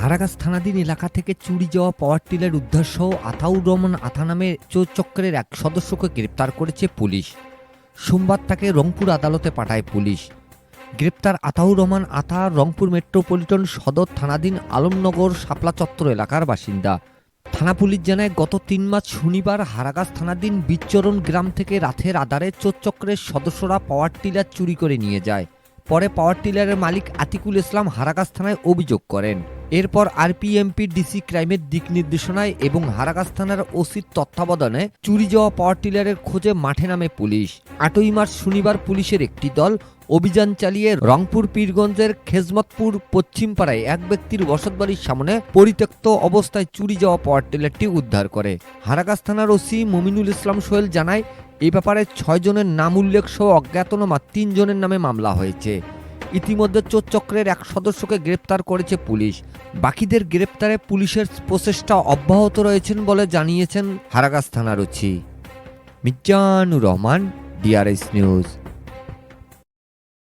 হারাগাছ থানাধীন এলাকা থেকে চুরি যাওয়া পাওয়ার টিলার উদ্ধার সহ আতাউর রহমান আথা নামে চোর চক্রের এক সদস্যকে গ্রেপ্তার করেছে পুলিশ। সোমবার তাকে রংপুর আদালতে পাঠায় পুলিশ। গ্রেপ্তার আতাউর রহমান আতা রংপুর মেট্রোপলিটন সদর থানাধীন আলমনগর শাপলা চত্বর এলাকার বাসিন্দা। থানা পুলিশ জানায়, গত তিন মাস শনিবার হারাগাছ থানাধীন বিচ্চরণ গ্রাম থেকে রাতের আধারে চোর চক্রের সদস্যরা পাওয়ার টিলার চুরি করে নিয়ে যায়। পরে পাওয়ার টিলারের মালিক আতিকুল ইসলাম হারাগাছ থানায় অভিযোগ করেন। এরপর আরপিএমপি ডিসি ক্রাইমের দিক নির্দেশনায় এবং হারাগাছ থানার ওসির তত্ত্বাবধানে চুরি যাওয়া পাওয়ার টিলারের খোঁজে মাঠে নামে পুলিশ। আটই মার্চ শনিবার পুলিশের একটি দল অভিযান চালিয়ে রংপুর পীরগঞ্জের খেজমতপুর পশ্চিমপাড়ায় এক ব্যক্তির বসতবাড়ির সামনে পরিত্যক্ত অবস্থায় চুরি যাওয়া পাওয়ার টিলারটি উদ্ধার করে। হারাগাছ থানার ওসি মমিনুল ইসলাম সোহেল জানায়, এ ব্যাপারে ছয় জনের নাম উল্লেখ সহ অজ্ঞাতনামা তিন জনের নামে মামলা হয়েছে। ইতিমধ্যে চোর চক্রের এক সদস্যকে গ্রেপ্তার করেছে পুলিশ। বাকিদের গ্রেপ্তারে পুলিশের প্রচেষ্টা অব্যাহত রয়েছেন বলে জানিয়েছেন হারাগাস থানার OC. Mizanur Rahman DRS news